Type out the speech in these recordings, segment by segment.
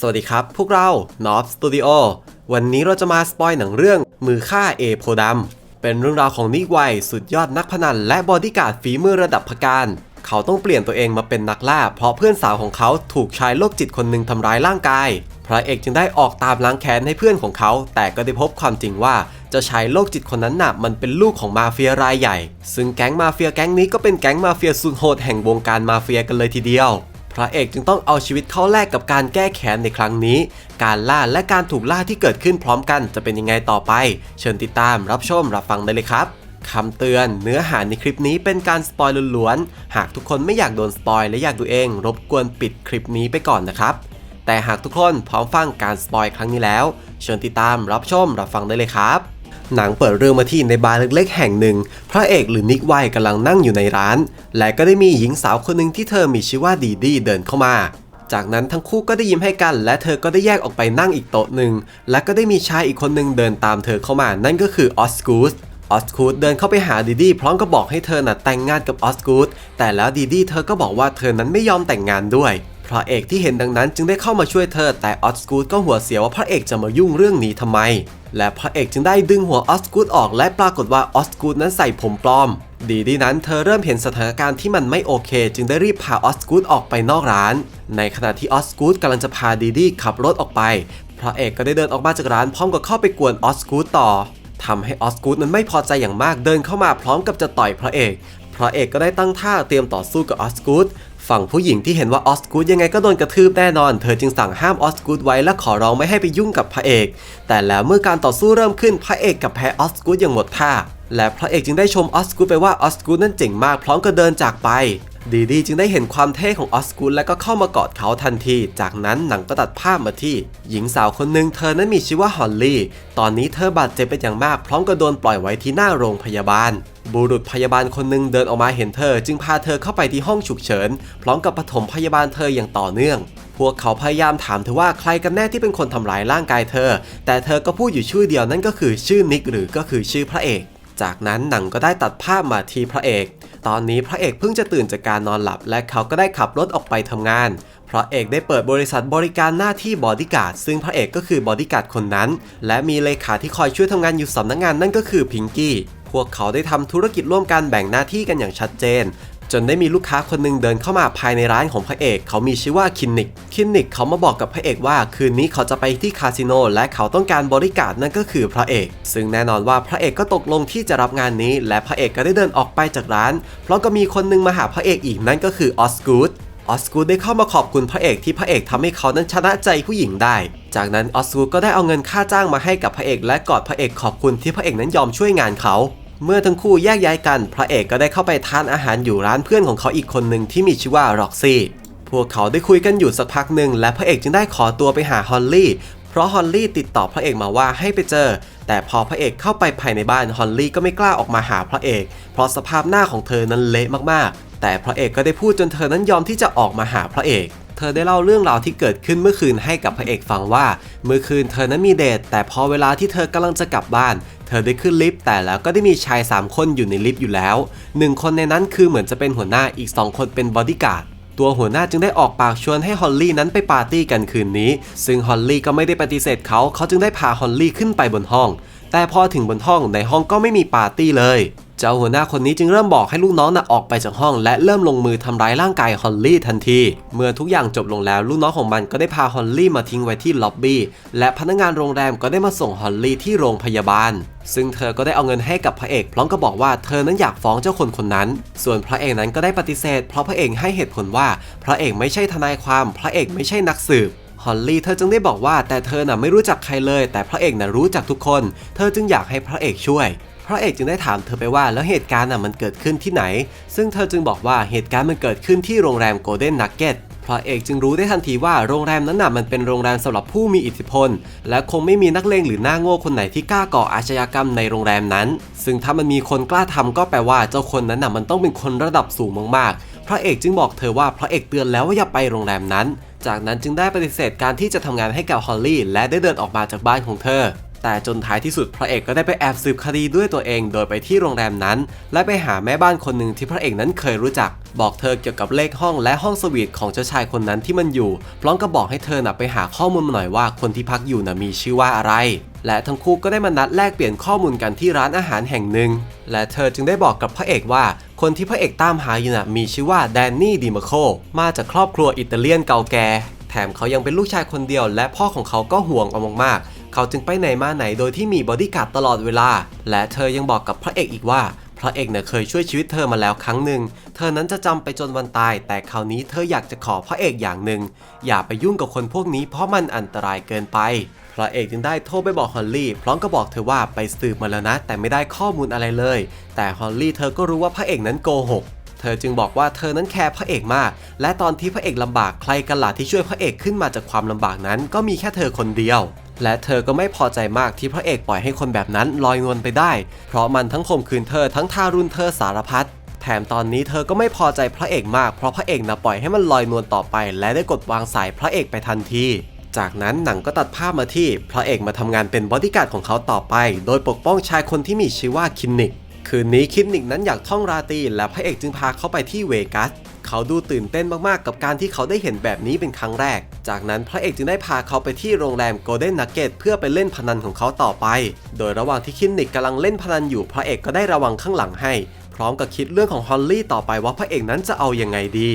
สวัสดีครับ พวกเรา n o b Studio วันนี้เราจะมาสปอยหนังเรื่องมือฆ่าเอโพดำเป็นเรื่องราวของนิกไวสุดยอดนักพนันและบอดี้การ์ดฝีมือระดับพการ เขาต้องเปลี่ยนตัวเองมาเป็นนักล่า เพราะเพื่อนสาวของเขาถูกชายโรคจิตคนหนึ่งทำร้ายร่างกาย พระเอกจึงได้ออกตามล้างแค้นให้เพื่อนของเขา แต่ก็ได้พบความจริงว่าเจ้าชายโรคจิตคนนั้นน่ะมันเป็นลูกของมาเฟียรายใหญ่ ซึ่งแก๊งมาเฟียแก๊งนี้ก็เป็นแก๊งมาเฟียสุดโหดแห่งวงการมาเฟียกันเลยทีเดียว พระเอกจึงต้องเอาชีวิตเข้าแลกกับการแก้แค้นในครั้งนี้ การล่าและการถูกล่าที่เกิดขึ้นพร้อมกันจะเป็นยังไงต่อไป เชิญติดตามรับชมรับฟังได้เลยครับคำเตือนเนื้อหาในคลิปนี้เป็นการสปอยล้วนๆ หากทุกคนไม่อยากโดนสปอยและอยากดูเอง รบกวนปิดคลิปนี้ไปก่อนนะครับ แต่หากทุกคนพร้อมฟังการสปอยครั้งนี้แล้ว เชิญติดตามรับชมรับฟังได้เลยครับ หนังเปิดเรื่องมาที่ในบาร์เล็กๆ แห่งหนึ่ง พระเอกหรือนิกไวกำลังนั่งอยู่ในร้าน และก็ได้มีหญิงสาวคนหนึ่งที่เธอมีชื่อว่าดีดีเดินเข้ามา จากนั้นทั้งคู่ก็ได้ยิ้มให้กัน และเธอก็ได้แยกออกไปนั่งอีกโต๊ะหนึ่ง และก็ได้มีชายอีกคนหนึ่งเดินตามเธอเข้ามา นั่นก็คือออสกูสออสกูดเดินเข้าไปหาดีดีพร้อมกับบอกให้เธอน่ะแต่งงานกับออสกูดแต่แล้วดีดีเธอก็บอกว่าเธอนั้นไม่ยอมแต่งงานด้วย พระเอกที่เห็นดังนั้นจึงได้เข้ามาช่วยเธอ แต่ออสกูดก็หัวเสียว่าพระเอกจะมายุ่งเรื่องนี้ทำไม และพระเอกจึงได้ดึงหัวออสกูดออกและปรากฏว่าออสกูดนั้นใส่ผมปลอม ดีดีนั้นเธอเริ่มเห็นสถานการณ์ที่มันไม่โอเค จึงได้รีบพาออสกูดออกไปนอกร้าน ในขณะที่ออสกูดกำลังจะพาดีดีขับรถออกไป พระเอกก็ได้เดินออกมาจากร้านพร้อมกับเข้าไปกวนออสกูดต่อทำให้ออสกูดนั้นไม่พอใจอย่างมากเดินเข้ามาพร้อมกับจะต่อยพระเอก พระเอกก็ได้ตั้งท่าเตรียมต่อสู้กับออสกูด ฝั่งผู้หญิงที่เห็นว่าออสกูดยังไงก็โดนกระทืบแน่นอน เธอจึงสั่งห้ามออสกูดไว้และขอร้องไม่ให้ไปยุ่งกับพระเอก แต่แล้วเมื่อการต่อสู้เริ่มขึ้นพระเอกกับแพ้ออสกูดอย่างหมดท่าและพระเอกจึงได้ชมออสกูดไปว่าออสกูดนั้นเจ๋งมากพร้อมกับเดินจากไป ดีดีจึงได้เห็นความเท่ของออสกูดและก็เข้ามากอดเขาทันที จากนั้นหนังก็ตัดภาพมาที่ หญิงสาวคนหนึ่งเธอนั้นมีชื่อว่าฮอลลี่ ตอนนี้เธอบาดเจ็บเป็นอย่างมาก พร้อมกับโดนปล่อยไว้ที่หน้าโรงพยาบาล บุรุษพยาบาลคนหนึ่งเดินออกมาเห็นเธอ จึงพาเธอเข้าไปที่ห้องฉุกเฉิน พร้อมกับปฐมพยาบาลเธออย่างต่อเนื่อง พวกเขาพยายามถามเธอว่าใครกันแน่ที่เป็นคนทำร้ายร่างกายเธอ แต่เธอก็พูดอยู่ชื่อเดียวนั่นก็คือชื่อนิกหรือก็คือชื่อพระเอก จากนั้นหนังก็ได้ตัดภาพมาที่พระเอก ตอนนี้พระเอกเพิ่งจะตื่นจากการนอนหลับ และเขาก็ได้ขับรถออกไปทำงาน พระเอกได้เปิดบริษัทบริการหน้าที่บอดี้การ์ดซึ่งพระเอกก็คือบอดี้การ์ดคนนั้น และมีเลขาที่คอยช่วยทำงานอยู่สำนักงานนั่นก็คือพิงกี้พวกเขาได้ทำธุรกิจร่วมกันแบ่งหน้าที่กันอย่างชัดเจน จนได้มีลูกค้าคนหนึ่งเดินเข้ามาภายในร้านของพระเอก เขามีชื่อว่าคินนิก คินนิกเขามาบอกกับพระเอกว่า คืนนี้เขาจะไปที่คาสิโนและเขาต้องการบริการนั่นก็คือพระเอก ซึ่งแน่นอนว่าพระเอกก็ตกลงที่จะรับงานนี้ และพระเอกก็ได้เดินออกไปจากร้าน เพราะก็มีคนหนึงมาหาพระเอกอีกนั่นก็คือออสกูดออสกูดได้เข้ามาขอบคุณพระเอกที่พระเอกทำให้เขานั้นชนะใจผู้หญิงได้ จากนั้นออสกูดก็ได้เอาเงินค่าจ้างมาให้กับพระเอก และกอดพระเอกขอบคุณที่พระเอกนั้นยอมช่วยงานเขา เมื่อทั้งคู่แยกย้ายกัน พระเอกก็ได้เข้าไปทานอาหารอยู่ร้านเพื่อนของเขาอีกคนหนึ่งที่มีชื่อว่าร็อกซี่พวกเขาได้คุยกันอยู่สักพักหนึ่งและพระเอกจึงได้ขอตัวไปหาฮอลลี่เพราะฮอลลี่ติดต่อพระเอกมาว่าให้ไปเจอ แต่พอพระเอกเข้าไปภายในบ้านฮอลลี่ก็ไม่กล้าออกมาหาพระเอก เพราะสภาพหน้าของเธอนั้นเละมากๆ แต่พระเอกก็ได้พูดจนเธอนั้นยอมที่จะออกมาหาพระเอก เธอได้เล่าเรื่องราวที่เกิดขึ้นเมื่อคืนให้กับพระเอกฟังว่า เมื่อคืนเธอนั้นมีเดท แต่พอเวลาที่เธอกำลังจะกลับบ้าน เธอได้ขึ้นลิฟต์แต่แล้วก็ได้มีชาย 3 คนอยู่ในลิฟต์อยู่แล้วหนึ่งคนในนั้นคือเหมือนจะเป็นหัวหน้าอีก 2 คนเป็นบอดี้การ์ดตัวหัวหน้าจึงได้ออกปากชวนให้ฮอลลี่นั้นไปปาร์ตี้กันคืนนี้ ซึ่งฮอลลี่ก็ไม่ได้ปฏิเสธเขา เขาจึงได้พาฮอลลี่ขึ้นไปบนห้อง แต่พอถึงบนห้องในห้องก็ไม่มีปาร์ตี้เลย เจ้าหัวหน้าคนนี้จึงเริ่มบอกให้ลูกน้องน่ะออกไปจากห้อง และเริ่มลงมือทำร้ายร่างกายฮอลลี่ทันที เมื่อทุกอย่างจบลงแล้วลูกน้องของมันก็ได้พาฮอลลี่มาทิ้งไว้ที่ล็อบบี้และพนักงานโรงแรมก็ได้มาส่งฮอลลี่ที่โรงพยาบาล ซึ่งเธอก็ได้เอาเงินให้กับพระเอก พร้อมกับบอกว่าเธอนั้นอยากฟ้องเจ้าคนคนนั้น ส่วนพระเอกนั้นก็ได้ปฏิเสธ เพราะพระเอกให้เหตุผลว่า พระเอกไม่ใช่ทนายความ พระเอกไม่ใช่นักสืบฮอลลี่เธอจึงได้บอกว่าแต่เธอน่ะไม่รู้จักใครเลย แต่พระเอกน่ะรู้จักทุกคน เธอจึงอยากให้พระเอกช่วย พระเอกจึงได้ถามเธอไปว่าแล้วเหตุการณ์น่ะมันเกิดขึ้นที่ไหน ซึ่งเธอจึงบอกว่าเหตุการณ์มันเกิดขึ้นที่โรงแรมโกลเด้นนักเก็ตพระเอกจึงรู้ได้ทันทีว่าโรงแรมนั้นน่ะมันเป็นโรงแรมสำหรับผู้มีอิทธิพล และคงไม่มีนักเลงหรือหน้าโง่คนไหนที่กล้าก่ออาชญากรรมในโรงแรมนั้น ซึ่งถ้ามันมีคนกล้าทำก็แปลว่าเจ้าคนนั้นน่ะมันต้องเป็นคนระดับสูงมากๆ พระเอกจึงบอกเธอว่าพระเอกเตือนแล้วว่าอย่าไปโรงแรมนั้น จากนั้นจึงได้ปฏิเสธการที่จะทำงานให้กับฮอลลี่และได้เดินออกมาจากบ้านของเธอ แต่จนท้ายที่สุดพระเอกก็ได้ไปแอบสืบคดีด้วยตัวเอง โดยไปที่โรงแรมนั้น และไปหาแม่บ้านคนหนึ่งที่พระเอกนั้นเคยรู้จัก บอกเธอเกี่ยวกับเลขห้องและห้องสวีทของเจ้าชายคนนั้นที่มันอยู่ พร้อมกับบอกให้เธอน่ะไปหาข้อมูลมาหน่อยว่าคนที่พักอยู่น่ะมีชื่อว่าอะไร และทั้งคู่ก็ได้มานัดแลกเปลี่ยนข้อมูลกันที่ร้านอาหารแห่งหนึ่ง และเธอจึงได้บอกกับพระเอกว่าคนที่พระเอกตามหาอยู่น่ะมีชื่อว่าแดนนี่ดิมาโคมาจากครอบครัวอิตาเลียนเก่าแก่แถมเขายังเป็นลูกชายคนเดียวและพ่อของเขาก็ห่วงเอามากๆ เขาจึงไปไหนมาไหนโดยที่มีบอดี้การ์ดตลอดเวลา และเธอยังบอกกับพระเอกอีกว่าพระเอกเนี่ยเคยช่วยชีวิตเธอมาแล้วครั้งหนึ่ง เธอนั้นจะจำไปจนวันตาย แต่คราวนี้เธออยากจะขอพระเอกอย่างหนึ่ง อย่าไปยุ่งกับคนพวกนี้เพราะมันอันตรายเกินไป พระเอกจึงได้โทรไปบอกฮอลลี่ พร้อมกับบอกเธอว่าไปสืบมาแล้วนะ แต่ไม่ได้ข้อมูลอะไรเลย แต่ฮอลลี่เธอก็รู้ว่าพระเอกนั้นโกหก เธอจึงบอกว่าเธอนั้นแคร์พระเอกมาก และตอนที่พระเอกลำบากใครกันล่ะที่ช่วยพระเอกขึ้นมาจากความลำบากนั้น ก็มีแค่เธอคนเดียว และเธอก็ไม่พอใจมากที่พระเอกปล่อยให้คนแบบนั้นลอยนวลไปได้ เพราะมันทั้งข่มขืนเธอทั้งทารุณเธอสารพัดแถมตอนนี้เธอก็ไม่พอใจพระเอกมากเพราะพระเอกนะปล่อยให้มันลอยนวลต่อไป และได้กดวางสายพระเอกไปทันที จากนั้นหนังก็ตัดภาพมาที่พระเอกมาทำงานเป็นบอดี้การ์ดของเขาต่อไป โดยปกป้องชายคนที่มีชื่อว่าคินนิกคืนนี้คินนิกนั้นอยากท่องราตรีและพระเอกจึงพาเขาไปที่เวกัส เขาดูตื่นเต้นมากๆ กับการที่เขาได้เห็นแบบนี้เป็นครั้งแรก จากนั้นพระเอกจึงได้พาเขาไปที่โรงแรมโกลเด้นนักเก็ตเพื่อไปเล่นพนันของเขาต่อไป โดยระหว่างที่คินนิกกำลังเล่นพนันอยู่พระเอกก็ได้ระวังข้างหลังให้ พร้อมกับคิดเรื่องของฮอลลี่ต่อไปว่าพระเอกนั้นจะเอายังไงดี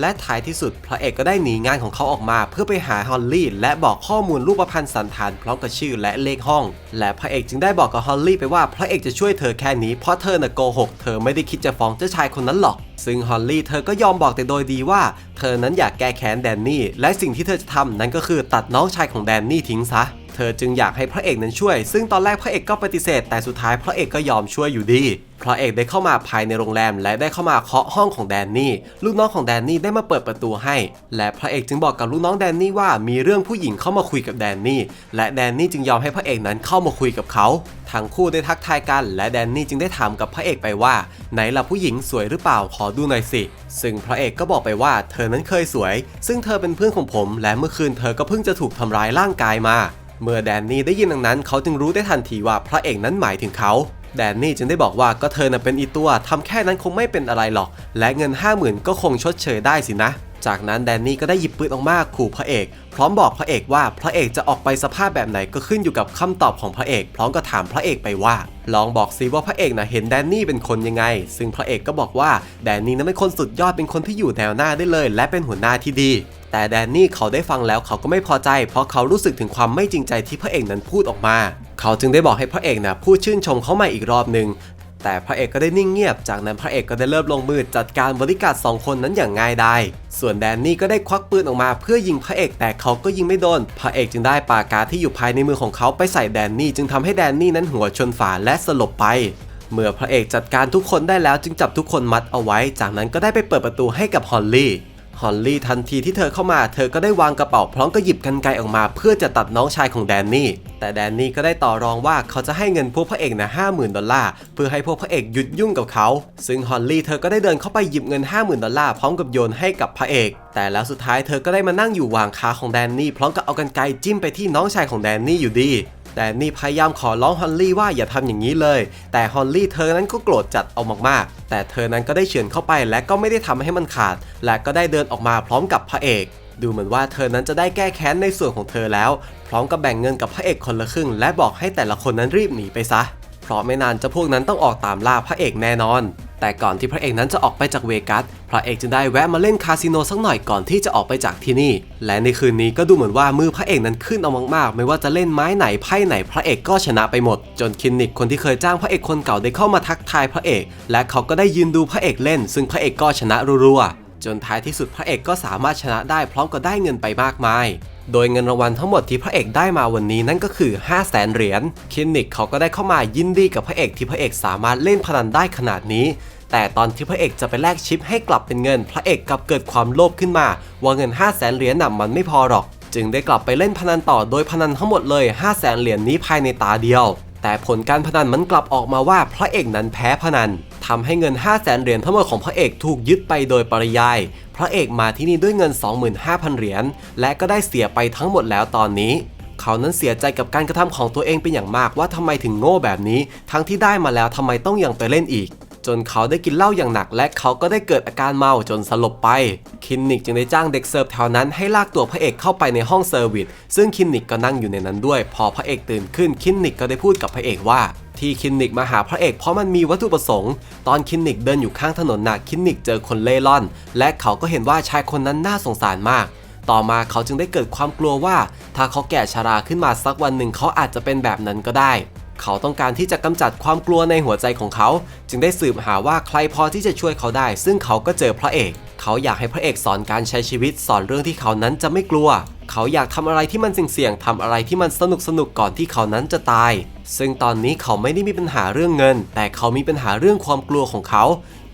และท้ายที่สุดพระเอกก็ได้หนีงานของเขาออกมา เพื่อไปหาฮอลลี่และบอกข้อมูลรูปพรรณสันฐานพร้อมกับชื่อและเลขห้อง และพระเอกจึงได้บอกกับฮอลลี่ไปว่าพระเอกจะช่วยเธอแค่นี้เพราะเธอน่ะโกหกเธอไม่ได้คิดจะฟ้องเจ้าชายคนนั้นหรอกซึ่งฮอลลี่เธอก็ยอมบอกแต่โดยดีว่า เธอนั้นอยากแก้แค้นแดนนี่และสิ่งที่เธอจะทำนั้นก็คือตัดน้องชายของแดนนี่ทิ้งซะ เธอจึงอยากให้พระเอกนั้นช่วย ซึ่งตอนแรกพระเอกก็ปฏิเสธ แต่สุดท้ายพระเอกก็ยอมช่วยอยู่ดี พระเอกได้เข้ามาภายในโรงแรม และได้เข้ามาเคาะห้องของแดนนี่ ลูกน้องของแดนนี่ได้มาเปิดประตูให้ และพระเอกจึงบอกกับลูกน้องแดนนี่ว่ามีเรื่องผู้หญิงเข้ามาคุยกับแดนนี่ และแดนนี่จึงยอมให้พระเอกนั้นเข้ามาคุยกับเขา ทั้งคู่ได้ทักทายกัน และแดนนี่จึงได้ถามกับพระเอกไปว่า ไหนล่ะผู้หญิงสวยหรือเปล่าขอดูหน่อยสิ ซึ่งพระเอกก็บอกไปว่า เธอนั้นเคยสวย ซึ่งเธอเป็นเพื่อนของผม และเมื่อคืนเธอก็เพิ่งจะถูกทำร้ายร่างกายมา เมื่อแดนนี่ได้ยินดังนั้นเขาจึงรู้ได้ทันทีว่าพระเอกนั้นหมายถึงเขา แดนนี่จึงได้บอกว่าก็เธอน่ะเป็นอีตัวทำแค่นั้นคงไม่เป็นอะไรหรอก และเงิน 50,000 ก็คงชดเชยได้สินะ จากนั้นแดนนี่ก็ได้หยิบปืนออกมาขู่พระเอก พร้อมบอกพระเอกว่าพระเอกจะออกไปสภาพแบบไหนก็ขึ้นอยู่กับคำตอบของพระเอก พร้อมกับถามพระเอกไปว่า ลองบอกสิว่าพระเอกนะเห็นแดนนี่เป็นคนยังไง ซึ่งพระเอกก็บอกว่าแดนนี่นั้นเป็นคนสุดยอดเป็นคนที่อยู่แนวหน้าได้เลย และเป็นหัวหน้าที่ดีแต่แดนนี่เขาได้ฟังแล้วเขาก็ไม่พอใจ เพราะเขารู้สึกถึงความไม่จริงใจที่พระเอกนั้นพูดออกมา เขาจึงได้บอกให้พระเอกนะพูดชื่นชมเขาใหม่อีกรอบหนึ่ง แต่พระเอกก็ได้นิ่งเงียบ จากนั้นพระเอกก็ได้เริ่มลงมือจัดการบริการสองคนนั้นอย่างง่ายดายส่วนแดนนี่ก็ได้ควักปืนออกมาเพื่อยิงพระเอกแต่เขาก็ยิงไม่โดน พระเอกจึงได้ปากกาที่อยู่ภายในมือของเขาไปใส่แดนนี่จึงทำให้แดนนี่นั้นหัวชนฝาและสลบไปเมื่อพระเอกจัดการทุกคนได้แล้วจึงจับทุกคนมัดเอาไว้ จากนั้นก็ได้ไปเปิดประตูให้กับฮอลลี่ ฮอลลี่ทันทีที่เธอเข้ามา เธอก็ได้วางกระเป๋าพร้อมกับหยิบกันไกออกมา เพื่อจะตัดน้องชายของแดนนี่ แต่แดนนี่ก็ได้ต่อรองว่าเขาจะให้เงินพวกพระเอกนะห้าหมื่นดอลลาร์เพื่อให้พวกพระเอกหยุดยุ่งกับเขา ซึ่งฮอลลี่เธอก็ได้เดินเข้าไปหยิบเงิน50,000ดอลลาร์พร้อมกับโยนให้กับพระเอก แต่แล้วสุดท้ายเธอก็ได้มานั่งอยู่วางขาของแดนนี่พร้อมกับเอากันไกจิ้มไปที่น้องชายของแดนนี่อยู่ดี แต่นี่พยายามขอร้องฮอลลี่ว่าอย่าทำอย่างนี้เลย แต่ฮอลลี่เธอนั้นก็โกรธจัดเอามากๆ แต่เธอนั้นก็ได้เฉือนเข้าไปและก็ไม่ได้ทำให้มันขาด และก็ได้เดินออกมาพร้อมกับพระเอกดูเหมือนว่าเธอนั้นจะได้แก้แค้นในส่วนของเธอแล้ว พร้อมกับแบ่งเงินกับพระเอกคนละครึ่ง และบอกให้แต่ละคนนั้นรีบหนีไปซะ เพราะไม่นานเจะพวกนั้นต้องออกตามล่าพระเอกแน่นอน แต่ก่อนที่พระเอกนั้นจะออกไปจากเวกัส พระเอกจึงได้แวะมาเล่นคาสิโนสักหน่อยก่อนที่จะออกไปจากที่นี่ และในคืนนี้ก็ดูเหมือนว่ามือพระเอกนั้นขึ้นเอามากๆ ไม่ว่าจะเล่นไม้ไหนไพ่ไหนพระเอกก็ชนะไปหมด จนคินนิกคนที่เคยจ้างพระเอกคนเก่าได้เข้ามาทักทายพระเอก และเขาก็ได้ยืนดูพระเอกเล่น ซึ่งพระเอกก็ชนะรัวๆจนท้ายที่สุดพระเอกก็สามารถชนะได้พร้อมกับได้เงินไปมากมาย โดยเงินรางวัลทั้งหมดที่พระเอกได้มาวันนี้นั่นก็คือ 5 0 0แสนเหรียญคินนิกเขาก็ได้เข้ามายินดีกับพระเอกที่พระเอกสามารถเล่นพนันได้ขนาดนี้ แต่ตอนที่พระเอกจะไปแลกชิปให้กลับเป็นเงิน พระเอกกลับเกิดความโลภขึ้นมา ว่าเงิน 5 0 0แสนเหรียญน่ะมันไม่พอหรอก จึงได้กลับไปเล่นพนันต่อโดยพนันทั้งหมดเลย 5 0 0แสนเหรียญนี้ภายในตาเดียว แต่ผลการพนันมันกลับออกมาว่าพระเอกนั้นแพ้พนัน ทำให้เงิน 5 0 0แสนเหรียญทั้งหมดของพระเอกถูกยึดไปโดยปริยาย พระเอกมาที่นี่ด้วยเงิน 25,000 เหรียญและก็ได้เสียไปทั้งหมดแล้วตอนนี้ เขเขานั้นเสียใจกับการกระทำของตัวเองเป็นอย่างมากว่าทำไมถึงโง่แบบนี้ ทั้งที่ได้มาแล้วทำไมต้องยังไปเล่นอีก จนเขาได้กินเหล้าอย่างหนัก และเขาก็ได้เกิดอาการเมาจนสลบไป คินนิกจึงได้จ้างเด็กเสิร์ฟแถวนั้นให้ลากตัวพระเอกเข้าไปในห้องเซอร์วิสซึ่งคินนิกก็นั่งอยู่ในนั้นด้วย พอพระเอกตื่นขึ้นคินนิกก็ได้พูดกับพระเอกว่าที่คินนิกมาหาพระเอกเพราะมันมีวัตถุประสงค์ ตอนคินนิกเดินอยู่ข้างถนนน่ะคินนิกเจอคนเล่ร่อน และเขาก็เห็นว่าชายคนนั้นน่าสงสารมาก ต่อมาเขาจึงได้เกิดความกลัวว่า ถ้าเขาแก่ชราขึ้นมาสักวันหนึ่งเขาอาจจะเป็นแบบนั้นก็ได้ เขาต้องการที่จะกำจัดความกลัวในหัวใจของเขา จึงได้สืบหาว่าใครพอที่จะช่วยเขาได้ ซึ่งเขาก็เจอพระเอก เขาอยากให้พระเอกสอนการใช้ชีวิตสอนเรื่องที่เขานั้นจะไม่กลัว เขาอยากทำอะไรที่มันเสี่ยงๆทำอะไรที่มันสนุกสนุกๆก่อนที่เขานั้นจะตาย ซึ่งตอนนี้เขาไม่ได้มีปัญหาเรื่องเงิน แต่เขามีปัญหาเรื่องความกลัวของเขา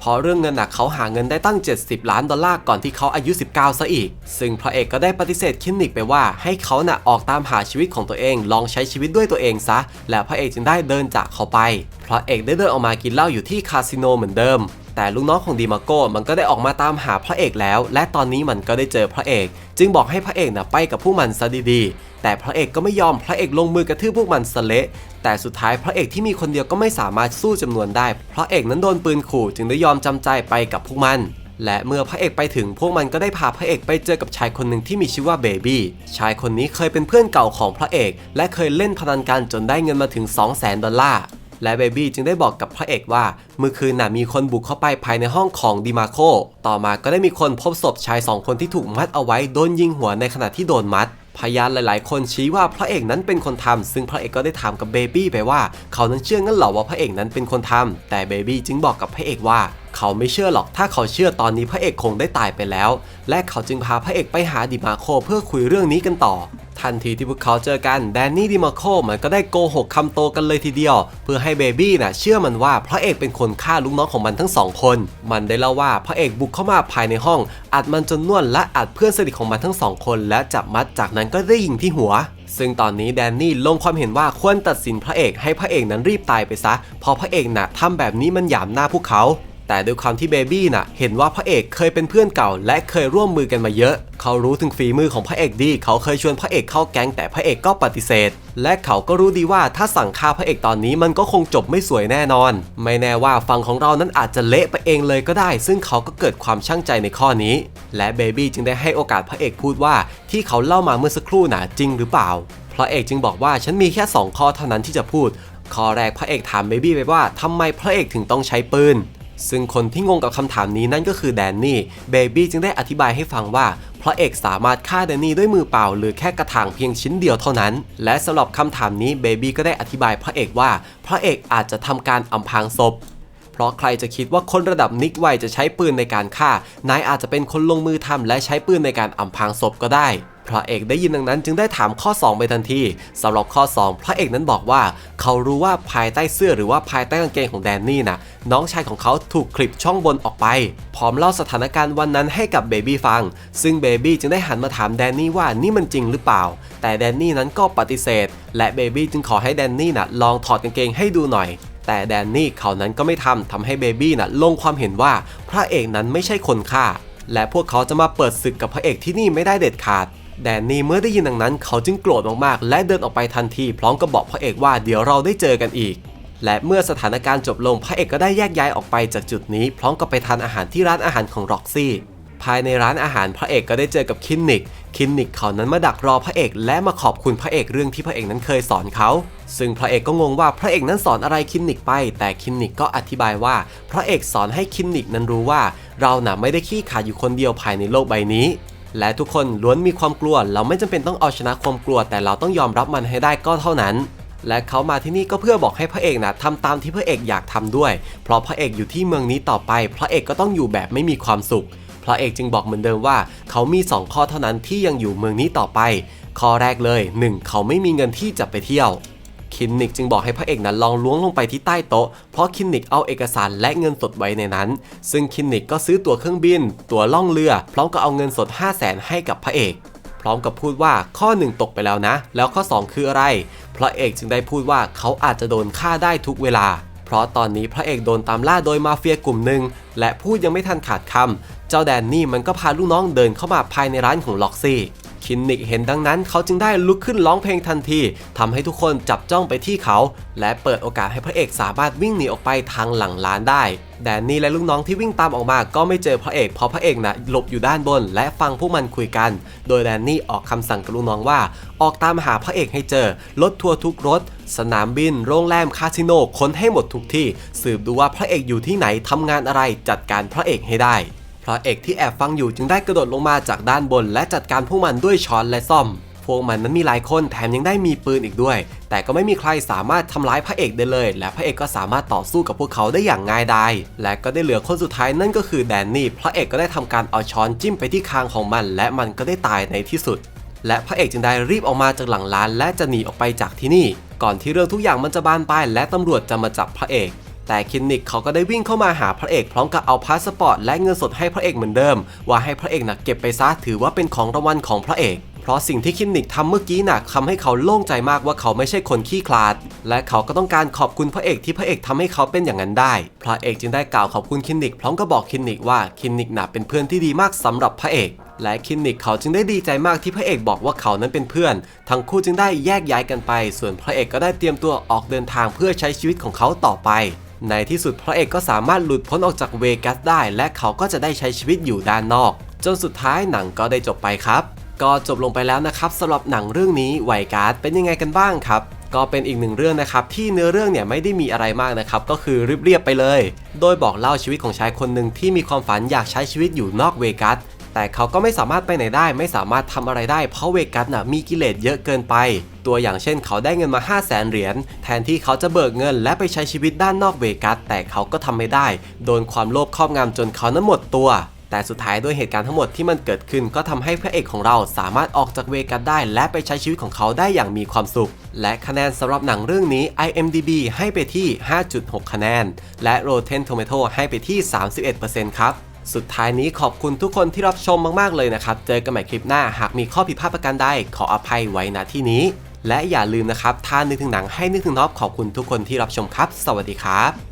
เพราะเรื่องเงินน่ะเขาหาเงินได้ตั้ง 70 ล้านดอลลาร์ก่อนที่เขาอายุ 19 ซะอีก ซึ่งพระเอกก็ได้ปฏิเสธคินนิกไปว่า ให้เขาน่ะออกตามหาชีวิตของตัวเอง ลองใช้ชีวิตด้วยตัวเองซะ และพระเอกจึงได้เดินจากเขาไป พระเอกได้เดินออกมากินเหล้าอยู่ที่คาสิโนเหมือนเดิม แต่ลูกน้องของดีมาโก้มันก็ได้ออกมาตามหาพระเอกแล้ว และตอนนี้มันก็ได้เจอพระเอก จึงบอกให้พระเอกน่ะไปกับพวกมันซะดีๆ แต่พระเอกก็ไม่ยอมพระเอกลงมือกระทืบพวกมันสะเละแต่สุดท้ายพระเอกที่มีคนเดียวก็ไม่สามารถสู้จำนวนได้ พระเอกนั้นโดนปืนขู่จึงได้ยอมจำใจไปกับพวกมันและเมื่อพระเอกไปถึงพวกมันก็ได้พาพระเอกไปเจอกับชายคนหนึ่งที่มีชื่อว่าเบบี้ชายคนนี้เคยเป็นเพื่อนเก่าของพระเอก และเคยเล่นพนันกันจนได้เงินมาถึง 2 0 0 0 0 0 ดอลลาร์ และเบบี้จึงได้บอกกับพระเอกว่าเมื่อคืนน่ะมีคนบุกเข้าไปภายในห้องของดิมาโค ต่อมาก็ได้มีคนพบศพชายสองคนที่ถูกมัดเอาไว้โดนยิงหัวในขณะที่โดนมัดพยานหลาย ๆ คนชี้ว่าพระเอกนั้นเป็นคนทำซึ่งพระเอกก็ได้ถามกับเบบี้ไปว่า เขานั้นเชื่องั้นเหรอว่าพระเอกนั้นเป็นคนทำแต่เบบี้จึงบอกกับพระเอกว่า เขาไม่เชื่อหรอกถ้าเขาเชื่อตอนนี้พระเอกคงได้ตายไปแล้ว และเขาจึงพาพระเอกไปหาดิมาโคเพื่อคุยเรื่องนี้กันต่อ ทันทีที่พวกเขาเจอกันแดนนี่ดิมาโคมันก็ได้โกหกคำโตกันเลยทีเดียว เพื่อให้เบบี้น่ะเชื่อมันว่าพระเอกเป็นคนฆ่าลูกน้องของมันทั้งสองคน มันได้เล่าว่าพระเอกบุกเข้ามาภายในห้อง อัดมันจนน่วนและอัดเพื่อนสนิทของมันทั้งสองคน และจับมัดจากนั้นก็ได้ยิงที่หัวซึ่งตอนนี้แดนนี่ลงความเห็นว่าควรตัดสินพระเอกให้พระเอกนั้นรีบตายไปซะเพราะพระเอกน่ะทำแบบนี้มันหยามหน้าพวกเขา แต่ด้วยความที่เบบี้น่ะเห็นว่าพระเอกเคยเป็นเพื่อนเก่า และเคยร่วมมือกันมาเยอะ เขารู้ถึงฝีมือของพระเอกดี เขาเคยชวนพระเอกเข้าแก๊งแต่พระเอกก็ปฏิเสธ และเขาก็รู้ดีว่าถ้าสั่งฆ่าพระเอกตอนนี้มันก็คงจบไม่สวยแน่นอน ไม่แน่ว่าฝั่งของเรานั้นอาจจะเละไปเองเลยก็ได้ ซึ่งเขาก็เกิดความช่างใจในข้อนี้ และเบบี้จึงได้ให้โอกาสพระเอกพูดว่า ที่เขาเล่ามาเมื่อสักครู่น่ะจริงหรือเปล่าพระเอกจึงบอกว่าฉันมีแค่สองข้อเท่านั้นที่จะพูดข้อแรกพระเอกถามเบบี้ไปว่าทำไมพระเอกถึงต้องใช้ปืน ซึ่งคนที่งงกับคำถามนี้นั่นก็คือแดนนี่ เบบี้จึงได้อธิบายให้ฟังว่าพระเอกสามารถฆ่าแดนนี่ด้วยมือเปล่า หรือแค่กระถางเพียงชิ้นเดียวเท่านั้น และสำหรับคำถามนี้เบบี้ก็ได้อธิบายพระเอกว่า พระเอกอาจจะทำการอำพรางศพ เพราะใครจะคิดว่าคนระดับนิกไวจะใช้ปืนในการฆ่านายอาจจะเป็นคนลงมือทำและใช้ปืนในการอำพรางศพก็ได้ พระเอกได้ยินดังนั้นจึงได้ถามข้อ 2 ไปทันทีสำหรับข้อ 2 พระเอกนั้นบอกว่า เขารู้ว่าภายใต้เสื้อหรือว่าภายใต้กางเกงของแดนนี่นะน้องชายของเขาถูกคลิปช่องบนออกไป พร้อมเล่าสถานการณ์วันนั้นให้กับเบบี้ฟัง ซึ่งเบบี้จึงได้หันมาถามแดนนี่ว่านี่มันจริงหรือเปล่า แต่แดนนี่นั้นก็ปฏิเสธ และเบบี้จึงขอให้แดนนี่นะลองถอดกางเกงให้ดูหน่อยแต่แดนนี่เขานั้นก็ไม่ทำทำให้เบบี้น่ะลงความเห็นว่าพระเอกนั้นไม่ใช่คนฆ่า และพวกเขาจะมาเปิดศึกกับพระเอกที่นี่ไม่ได้เด็ดขาด แดนนี่เมื่อได้ยินดังนั้นเขาจึงโกรธมากๆ และเดินออกไปทันทีพร้อมกับบอกพระเอกว่าเดี๋ยวเราได้เจอกันอีก และเมื่อสถานการณ์จบลงพระเอกก็ได้แยกย้ายออกไปจากจุดนี้ พร้อมกับไปทานอาหารที่ร้านอาหารของร็อกซี่ภายในร้านอาหารพระเอกก็ได้เจอกับคินนิก คินนิกเขานั้นมาดักรอพระเอก และมาขอบคุณพระเอกเรื่องที่พระเอกนั้นเคยสอนเขา ซึ่งพระเอกก็งงว่าพระเอกนั้นสอนอะไรคินนิกไป แต่คินนิกก็อธิบายว่า พระเอกสอนให้คินนิกนั้นรู้ว่า เราน่ะไม่ได้ขี้ขลาดอยู่คนเดียวภายในโลกใบนี้ และทุกคนล้วนมีความกลัว เราไม่จำเป็นต้องเอาชนะความกลัว แต่เราต้องยอมรับมันให้ได้ก็เท่านั้น และเขามาที่นี่ก็เพื่อบอกให้พระเอกนะทำตามที่พระเอกอยากทำด้วย เพราะพระเอกอยู่ที่เมืองนี้ต่อไป พระเอกก็ต้องอยู่แบบไม่มีความสุขพระเอกจึงบอกเหมือนเดิมว่า เขามี 2 ข้อเท่านั้นที่ยังอยู่เมืองนี้ต่อไป ข้อแรกเลย 1. เขาไม่มีเงินที่จะไปเที่ยว คินนิกจึงบอกให้พระเอกนั้นลองล้วงลงไปที่ใต้โต๊ะ เพราะคินนิกเอาเอกสารและเงินสดไว้ในนั้น ซึ่งคินนิกก็ซื้อตั๋วเครื่องบิน ตั๋วล่องเรือ พร้อมกับเอาเงินสด 5 0 0แสนให้กับพระเอก พร้อมกับพูดว่าข้อ 1 ตกไปแล้วนะ แล้วข้อ 2 คืออะไร พระเอกจึงได้พูดว่าเขาอาจจะโดนฆ่าได้ทุกเวลา เพราะตอนนี้พระเอกโดนตามล่าโดยมาเฟียกลุ่มหนึ่งและพูดยังไม่ทันขาดคำเจ้าแดนนี่มันก็พาลูกน้องเดินเข้ามาภายในร้านของล็อกซี่ คินนิกเห็นดังนั้น เขาจึงได้ลุกขึ้นร้องเพลงทันทีทำให้ทุกคนจับจ้องไปที่เขา และเปิดโอกาสให้พระเอกสามารถวิ่งหนีออกไปทางหลังร้านได้แดนนี่และลูกน้องที่วิ่งตามออกมาก็ไม่เจอพระเอกเพราะพระเอกนะ่ะหลบอยู่ด้านบน และฟังพวกมันคุยกัน โดยแดนนี่ออกคำสั่งกับลูกน้องว่า ออกตามหาพระเอกให้เจอ รถทัวร์ทุกรถ สนามบิน โรงแรมคาสิโนค้นให้หมดทุกที่ สืบดูว่าพระเอกอยู่ที่ไหนทำงานอะไรจัดการพระเอกให้ได้ พระเอกที่แอบฟังอยู่จึงได้กระโดดลงมาจากด้านบน และจัดการพวกมันด้วยช้อนและซ่อม พวกมันนั้นมีหลายคนแถมยังได้มีปืนอีกด้วย แต่ก็ไม่มีใครสามารถทำร้ายพระเอกได้เลย และพระเอกก็สามารถต่อสู้กับพวกเขาได้อย่างง่ายดายและก็ได้เหลือคนสุดท้ายนั่นก็คือแดนนี่ พระเอกก็ได้ทำการเอาช้อนจิ้มไปที่คางของมัน และมันก็ได้ตายในที่สุด และพระเอกจึงได้รีบออกมาจากหลังร้าน และจะหนีออกไปจากที่นี่ ก่อนที่เรื่องทุกอย่างมันจะบานปลายและตำรวจจะมาจับพระเอก แต่คินนิกเขาก็ได้วิ่งเข้ามาหาพระเอกพร้อมกับเอาพาสปอร์ตและเงินสดให้พระเอกเหมือนเดิม ว่าให้พระเอกนะเก็บไปซะถือว่าเป็นของรางวัลของพระเอกเพราะสิ่งที่คินนิกทำเมื่อกี้น่ะทำให้เขาโล่งใจมากว่าเขาไม่ใช่คนขี้คลาด และเขาก็ต้องการขอบคุณพระเอกที่พระเอกทำให้เขาเป็นอย่างนั้นได้ พระเอกจึงได้กล่าวขอบคุณคินนิกพร้อมกับบอกคินนิกว่าคินนิกน่ะเป็นเพื่อนที่ดีมากสำหรับพระเอก และคินนิกเขาจึงได้ดีใจมากที่พระเอกบอกว่าเขานั้นเป็นเพื่อน ทั้งคู่จึงได้แยกย้ายกันไป ส่วนพระเอกก็ได้เตรียมตัวออกเดินทางเพื่อใช้ชีวิตของเขาต่อไป ในที่สุดพระเอกก็สามารถหลุดพ้นออกจากเวกัสได้ และเขาก็จะได้ใช้ชีวิตอยู่ด้านนอก จนสุดท้ายหนังก็ได้จบไปครับ ก็จบลงไปแล้วนะครับสำหรับหนังเรื่องนี้ไวการ์ดเป็นยังไงกันบ้างครับก็เป็นอีกหนึ่งเรื่องนะครับที่เนื้อเรื่องเนี่ยไม่ได้มีอะไรมากนะครับก็คือเรียบๆไปเลย โดยบอกเล่าชีวิตของชายคนหนึ่งที่มีความฝันอยากใช้ชีวิตอยู่นอกเวกัสแต่เขาก็ไม่สามารถไปไหนได้ ไม่สามารถทำอะไรได้เพราะเวกัสน่ะมีกิเลสเยอะเกินไป ตัวอย่างเช่น เขาได้เงินมา 5 0 0แสนเหรียญแทนที่เขาจะเบิกเงินและไปใช้ชีวิตด้านนอกเวกัสแต่เขาก็ทำไม่ได้ โดนความโลภครอบงำจนเขานั้นหมดตัวแต่สุดท้ายด้วยเหตุการณ์ทั้งหมดที่มันเกิดขึ้นก็ทำให้พระเอกของเราสามารถออกจากเวกัสได้ และไปใช้ชีวิตของเขาได้อย่างมีความสุข และคะแนนสำหรับหนังเรื่องนี้ IMDB ให้ไปที่ 5.6 คะแนน และ Rotten Tomato ให้ไปที่ 31%ครับ สุดท้ายนี้ขอบคุณทุกคนที่รับชมมาก ๆ เลยนะครับ เจอกันใหม่คลิปหน้า หากมีข้อผิดพลาดประการใดขออภัยไว้ณที่นี้ และอย่าลืมนะครับ ถ้านึกถึงหนังให้นึกถึงน็อปขอบคุณทุกคนที่รับชมครับ สวัสดีครับ